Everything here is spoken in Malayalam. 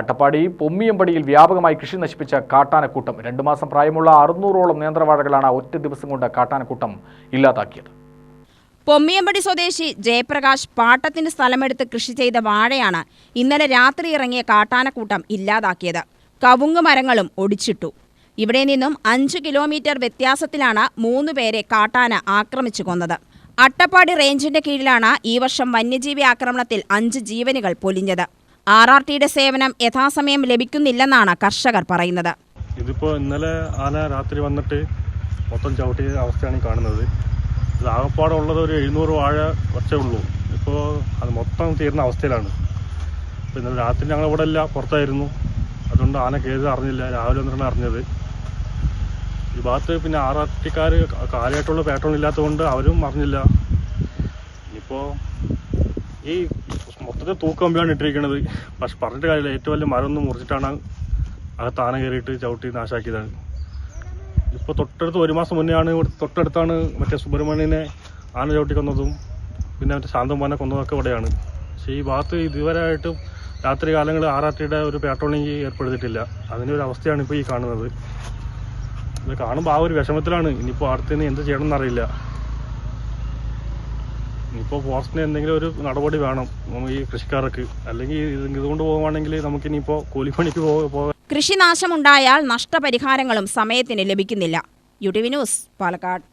അട്ടപ്പാടി പൊമ്മിയമ്പടിയിൽ വ്യാപകമായി കൃഷി നശിപ്പിച്ച കാട്ടാനക്കൂട്ടം. രണ്ടു മാസം പ്രായമുള്ള അറുന്നൂറോളം നേന്ത്രവാഴകളാണ് ഒറ്റ ദിവസം കൊണ്ട് കാട്ടാനക്കൂട്ടം ഇല്ലാതാക്കിയത്. പൊമ്മിയമ്പടി സ്വദേശി ജയപ്രകാശ് പാട്ടത്തിന്റെ സ്ഥലമെടുത്ത് കൃഷി ചെയ്ത വാഴയാണ് ഇന്നലെ രാത്രി ഇറങ്ങിയ കാട്ടാനക്കൂട്ടം ഇല്ലാതാക്കിയത്. കവുങ്ങ് മരങ്ങളും ഒടിച്ചിട്ടു. ഇവിടെ നിന്നും അഞ്ച് കിലോമീറ്റർ വ്യത്യാസത്തിലാണ് മൂന്ന് പേരെ കാട്ടാന ആക്രമിച്ചു കൊന്നത്. അട്ടപ്പാടി റേഞ്ചിന്റെ കീഴിലാണ് ഈ വർഷം വന്യജീവി ആക്രമണത്തിൽ അഞ്ച് ജീവനുകൾ പൊലിഞ്ഞത്. ആർ ആർ ടിയുടെ സേവനം യഥാസമയം ലഭിക്കുന്നില്ലെന്നാണ് കർഷകർ പറയുന്നത്. ഇതിപ്പോൾ ഇന്നലെ ആന രാത്രി വന്നിട്ട് മൊത്തം ചവിട്ടിയ അവസ്ഥയാണ് ഈ കാണുന്നത്. ഇത് ആകപ്പാടെ ഉള്ളത് ഒരു എഴുന്നൂറ് വാഴ കുറച്ചേ ഉള്ളൂ. ഇപ്പോൾ അത് മൊത്തം തീർന്ന അവസ്ഥയിലാണ്. ഇപ്പോൾ ഇന്നലെ രാത്രി ഞങ്ങൾ ഇവിടെ ഇല്ല പുറത്തായിരുന്നു. അതുകൊണ്ട് ആന കേസ് അറിഞ്ഞില്ല. രാവിലെ വന്നിട്ടാണ് അറിഞ്ഞത്. ഈ ഭാഗത്ത് പിന്നെ ആർ ആർ ടിക്കാർ കാര്യമായിട്ടുള്ള പാറ്റേൺ ഇല്ലാത്തതുകൊണ്ട് അവരും അറിഞ്ഞില്ല. ഇനിയിപ്പോൾ ഈ മൊത്തത്തിൽ തൂക്കമ്പിയാണ് ഇട്ടിരിക്കുന്നത് പക്ഷെ പറഞ്ഞിട്ട് കാര്യമില്ല. ഏറ്റവും വലിയ മരം ഒന്ന് മുറിച്ചിട്ടാണ് ആ താന കയറിയിട്ട് ചവിട്ടി നാശാക്കിയതാണ്. ഇപ്പോൾ തൊട്ടടുത്ത് ഒരു മാസം മുന്നേ ആണ് ഇവിടെ തൊട്ടടുത്താണ് മറ്റേ സുബ്രഹ്മണ്യനെ ആന ചവിട്ടി കൊന്നതും പിന്നെ മറ്റേ ശാന്തമാനെ കൊന്നതൊക്കെ ഇവിടെയാണ്. പക്ഷേ ഈ ഭാഗത്ത് ഇതുവരെ ആയിട്ടും രാത്രി കാലങ്ങളിൽ ആറാട്ടിയുടെ ഒരു പാട്രോളിംഗ് ഏർപ്പെടുത്തിയിട്ടില്ല. അതിന്റെ ഒരു അവസ്ഥയാണ് ഇപ്പോൾ ഈ കാണുന്നത്. ഇത് കാണുമ്പോൾ ആ ഒരു വിഷമത്തിലാണ്. ഇനിയിപ്പോൾ അടുത്തുനിന്ന് എന്ത് ചെയ്യണം അറിയില്ല. ഇനിയിപ്പോൾ ഫോറസ്റ്റിന് എന്തെങ്കിലും ഒരു നടപടി വേണം. ഈ കൃഷിക്കാർക്ക്. അല്ലെങ്കിൽ ഇത് ഇതുകൊണ്ട് പോകുവാണെങ്കിൽ നമുക്കിനിയിപ്പോൾ കൂലിപ്പണിക്ക് പോകാം കൃഷിനാശമുണ്ടായാൽ നഷ്ടപരിഹാരങ്ങളും സമയത്തിന് ലഭിക്കുന്നില്ല. U T V news Palakkad.